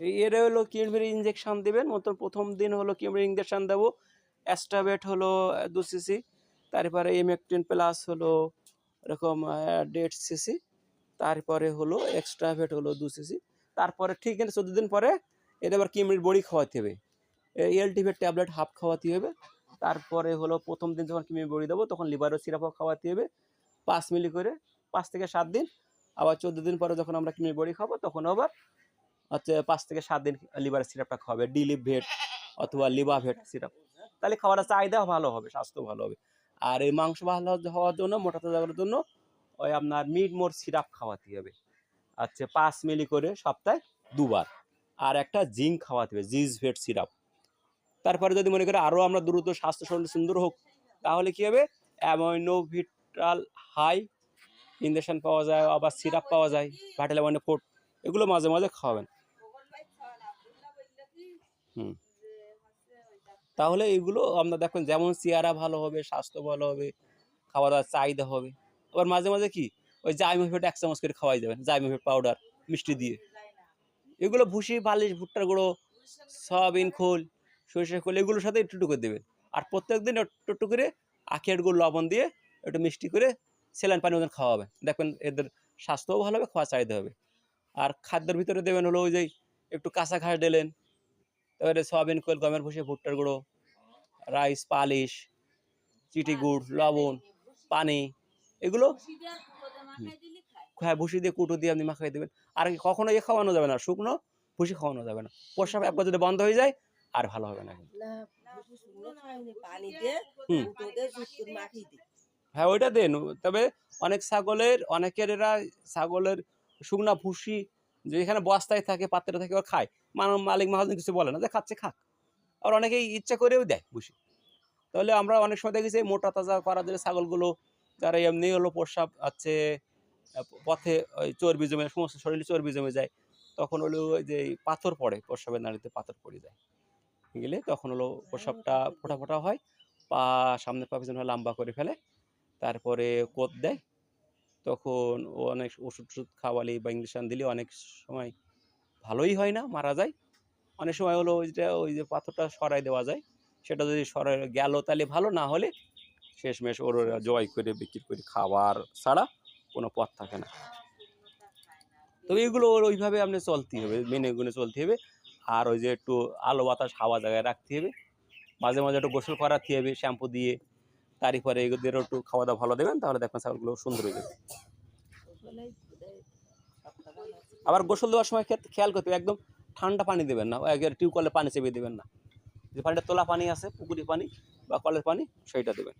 এর হলো কিউমের ইঞ্জেকশন দিবেন। মতন প্রথম দিন হলো কিউমের ইঞ্জেকশন দেবো। অ্যাস্টাবেট হলো দু সিসি তারপরে এমেকটিন প্লাস হলো এরকম দেড় সিসি তারপরে হলো এক্সট্রাভেট হলো দু সিসি তারপরে ঠিক আছে, চোদ্দ দিন পরে এটা আবার কিমরির বড়ি খাওয়াতে হবে। এলটিভেট ট্যাবলেট হাফ খাওয়াতে হবে। তারপরে হলো প্রথম দিন যখন কিমি বড়ি দেবো, তখন লিভারও সিরাপও খাওয়াতে হবে। পাঁচ মিলি করে, পাঁচ থেকে সাত দিন। আবার চোদ্দ দিন পরে যখন আমরা কিমি বড়ি খাব, তখন আবার হচ্ছে পাঁচ থেকে সাত দিন লিভারের সিরাপটা খাওয়াবে। ডিলিভ ভেট অথবা লিভা ভেট সিরাপ তাহলে খাওয়ার চাহিদা ভালো হবে, স্বাস্থ্য ভালো হবে। আর এই মাংস ভালো হওয়ার জন্য, মোটা তাজা করার জন্য ওই আপনার মিট মোর সিরাপ খাওয়াতে হবে। আচ্ছা পাঁচ মিলি করে সপ্তাহে দুবার। আর একটা জিঙ্ক খাওয়াতে হবে জিজ ভেট সিরাপ তারপরে যদি মনে করে আরও আমরা দ্রুত স্বাস্থ্য সুন্দর হোক, তাহলে কী হবে? অ্যামোনোভিটাল হাই ইঞ্জেকশন পাওয়া যায়, আবার সিরাপ পাওয়া যায় ভাইটালামাইনে ফোর্ট এগুলো মাঝে মাঝে খাওয়াবেন। হুম। তাহলে এগুলো আপনার দেখবেন যেমন চেহারা ভালো হবে, স্বাস্থ্য ভালো হবে খাওয়া দাওয়ার চাহিদা হবে। আবার মাঝে মাঝে কি? ওই জাইমোফেট এক চামচ করে খাওয়াই দেবেন জাইমোফেট পাউডার মিষ্টি দিয়ে। এগুলো ভুসি বালিশ, ভুট্টার গুঁড়ো, সয়াবিন, খোল, সরিষার খোল, এগুলোর সাথে একটু করে দেবেন। আর প্রত্যেক দিন একটু একটু করে আখের গুঁড়ো, লবণ দিয়ে একটু মিষ্টি করে সেলান পানি ওদের খাওয়াবেন। দেখবেন এদের স্বাস্থ্যও ভালো হবে খাওয়া চাহিদা হবে। আর খাদ্যের ভিতরে দেবেন হলো ওই যে একটু কাঁচা ঘাস দিলেন তারপরে সয়াবিন খোল গমের ভুসি, ভুট্টার গুঁড়ো রাইস পালিশ, চিটি গুড়, লবণ, পানি, এগুলো হ্যাঁ ভুসি দিয়ে কুটো দিয়ে আপনি মাখাই দেবেন। আর কখনো ইয়ে খাওয়ানো যাবে না, শুকনো ভুসি খাওয়ানো যাবে না। প্রস্রাব একবার যদি বন্ধ হয়ে যায়, আর ভালো হবে না হ্যাঁ ওইটা দেন। তবে অনেক ছাগলের, অনেকের এরা ছাগলের শুকনা ভুসি যেখানে বস্তায় থাকে, পাত্রে থাকে, ওরা খায়। মানুষ মালিক মহাজন কিছু বলে না, যে খাচ্ছে, খাক। আর অনেকেই ইচ্ছা করেও দেয় বসে। তাহলে আমরা অনেক সময় দেখেছি মোটা তাজা করার জন্য ছাগলগুলো, যারা এমনি হলো প্রস্রাব আছে পথে ওই চর্বি জমে, সমস্ত শরীরে চর্বি জমে যায়, তখন হলো ওই যে পাথর পড়ে, প্রস্রাবের নাড়িতে পাথর পড়ে যায়। গেলে তখন হলো প্রস্রাবটা ফোটা ফোটা হয়, পা সামনে পা পিছনে লম্বা করে ফেলে, তারপরে কোদ দেয় তখন ও অনেক ওষুধ টষুধ খাওয়ালে বা ইঞ্জেকশন দিলে অনেক সময় ভালোই হয় না, মারা যায়। অনেক সময় হলো ওইটা ওই যে পাথরটা সরাই দেওয়া যায়। সেটা যদি সরাই গেল তাহলে ভালো, না হলে শেষমেশ ওর ওরা জয় করে, বিক্রি করে খাবার ছাড়া কোনো পথ থাকে না। তবে এগুলো ওর ওইভাবে আপনি চলতে হবে, মেনে গুনে চলতে হবে। আর ওই যে একটু আলো বাতাস হাওয়া জায়গায় রাখতে হবে। মাঝে মাঝে একটু গোসল করাতে হবে, শ্যাম্পু দিয়ে তারপরে এদেরও একটু খাওয়া দাওয়া ভালো দেবেন, তাহলে দেখবেন ছাগলগুলো সুন্দর হয়ে যাবে। আবার গোসল দেওয়ার সময় খেয়াল করতে হবে, একদম ঠান্ডা পানি দেবেন না একবার টিউবকলে পানি চেপে দেবেন না যে পানিটা তোলা পানি আছে, পুকুরি পানি বা কলের পানি, সেইটা দেবেন